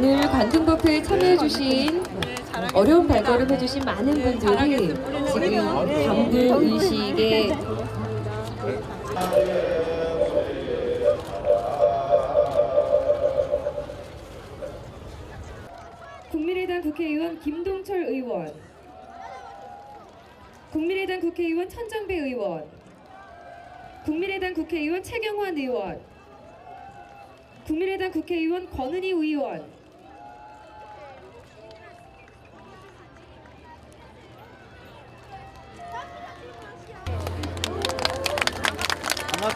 관등법회에 참여해주신 어려운 발걸음 해주신 많은 분들이 지금 간부 의식에 국민의당 국회의원 김동철 의원 국민의당 국회의원 천정배 의원 국민의당 국회의원 최경환 의원 국민의당 국회의원 권은희 의원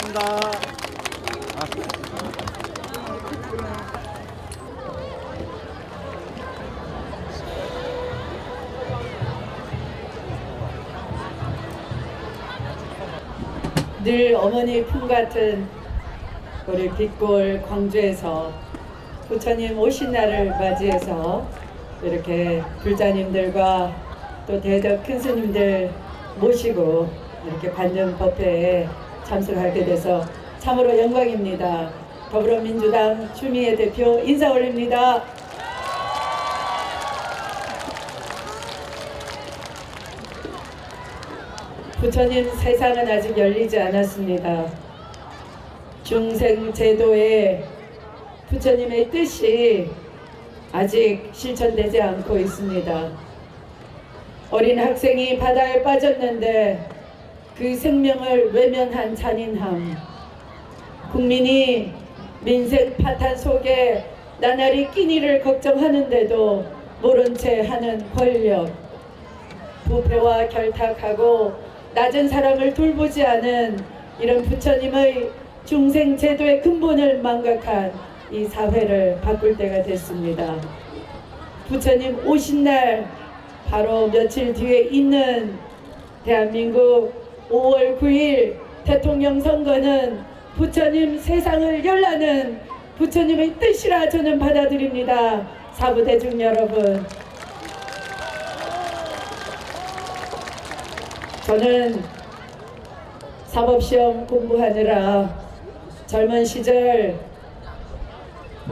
반갑습니다. 늘 어머니 품 같은 우리 빛골 광주에서 부처님 오신 날을 맞이해서 이렇게 불자님들과 또 대덕 큰 스님들 모시고 이렇게 관전 법회에 참석하게 돼서 참으로 영광입니다. 더불어민주당 추미애 대표 인사 올립니다. 부처님 세상은 아직 열리지 않았습니다. 중생 제도의 부처님의 뜻이 아직 실천되지 않고 있습니다. 어린 학생이 바다에 빠졌는데 그 생명을 외면한 잔인함. 국민이 민생 파탄 속에 나날이 끼니를 걱정하는데도 모른 채 하는 권력. 부패와 결탁하고 낮은 사람을 돌보지 않은 이런 부처님의 중생 제도의 근본을 망각한 이 사회를 바꿀 때가 됐습니다. 부처님 오신 날 바로 며칠 뒤에 있는 대한민국 5월 9일 대통령 선거는 부처님 세상을 열라는 부처님의 뜻이라 저는 받아들입니다. 사부대중 여러분. 저는 사법시험 공부하느라 젊은 시절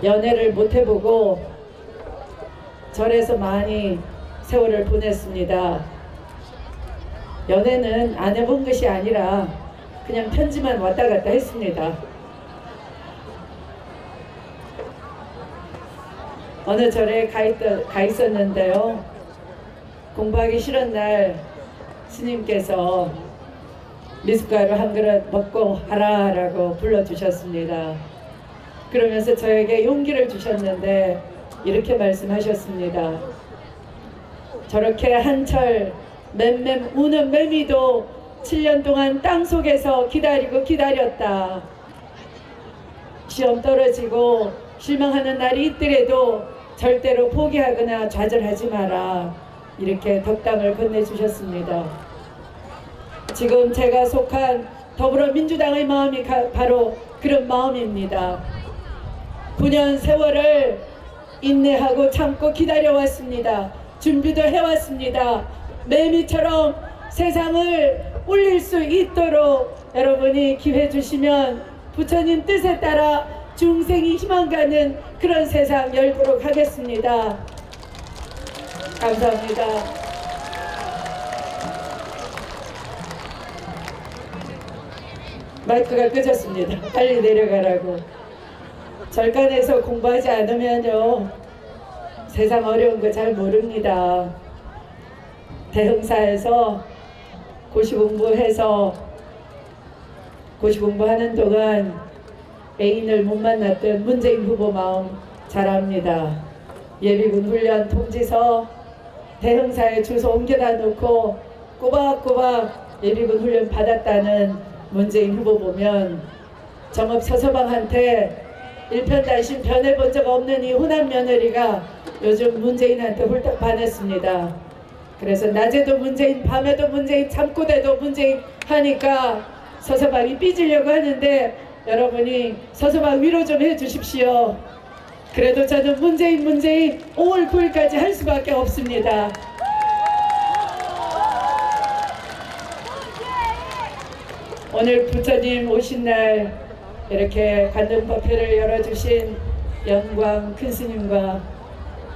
연애를 못 해보고 절에서 많이 세월을 보냈습니다. 연애는 안 해본 것이 아니라 그냥 편지만 왔다 갔다 했습니다. 어느 절에 가, 있, 가 있었는데요. 공부하기 싫은 날 스님께서 미숫가루 한 그릇 먹고 하라라고 불러주셨습니다. 그러면서 저에게 용기를 주셨는데 이렇게 말씀하셨습니다. 저렇게 한철 맴맴 우는 매미도 7년 동안 땅 속에서 기다리고 기다렸다. 시험 떨어지고 실망하는 날이 있더라도 절대로 포기하거나 좌절하지 마라. 이렇게 덕담을 건네주셨습니다. 지금 제가 속한 더불어민주당의 마음이 가- 바로 그런 마음입니다. 9년 세월을 인내하고 참고 기다려왔습니다. 준비도 해왔습니다. 매미처럼 세상을 울릴 수 있도록 여러분이 기회 주시면 부처님 뜻에 따라 중생이 희망 가는 그런 세상 열도록 하겠습니다. 감사합니다. 마이크가 끄졌습니다. 빨리 내려가라고. 절간에서 공부하지 않으면요. 세상 어려운 거 잘 모릅니다. 대흥사에서 고시 공부해서 고시 공부하는 동안 애인을 못 만났던 문재인 후보 마음 잘 압니다. 예비군 훈련 통지서 대흥사에 주소 옮겨다 놓고 꼬박꼬박 예비군 훈련 받았다는 문재인 후보 보면 정업 서서방한테 일편단심 변해본 적 없는 이 호남 며느리가 요즘 문재인한테 홀딱 반했습니다. 그래서 낮에도 문재인, 밤에도 문재인, 잠꼬대도 문재인 하니까 서서방이 삐지려고 하는데 여러분이 서서방 위로 좀 해주십시오. 그래도 저는 문재인, 문재인 5월 9일까지 할 수밖에 없습니다. 오늘 부처님 오신 날 이렇게 관등법회를 열어주신 영광 큰 스님과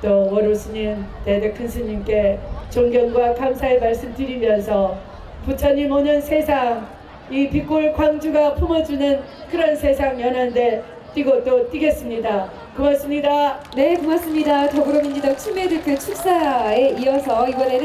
또 월호 스님 대대 큰 스님께 존경과 감사의 말씀 드리면서 부처님 오는 세상 이 빛골 광주가 품어주는 그런 세상 연한데 뛰고 또 뛰겠습니다. 고맙습니다. 네, 고맙습니다. 더불어민주당 춘매득표 축사에 이어서 이번에는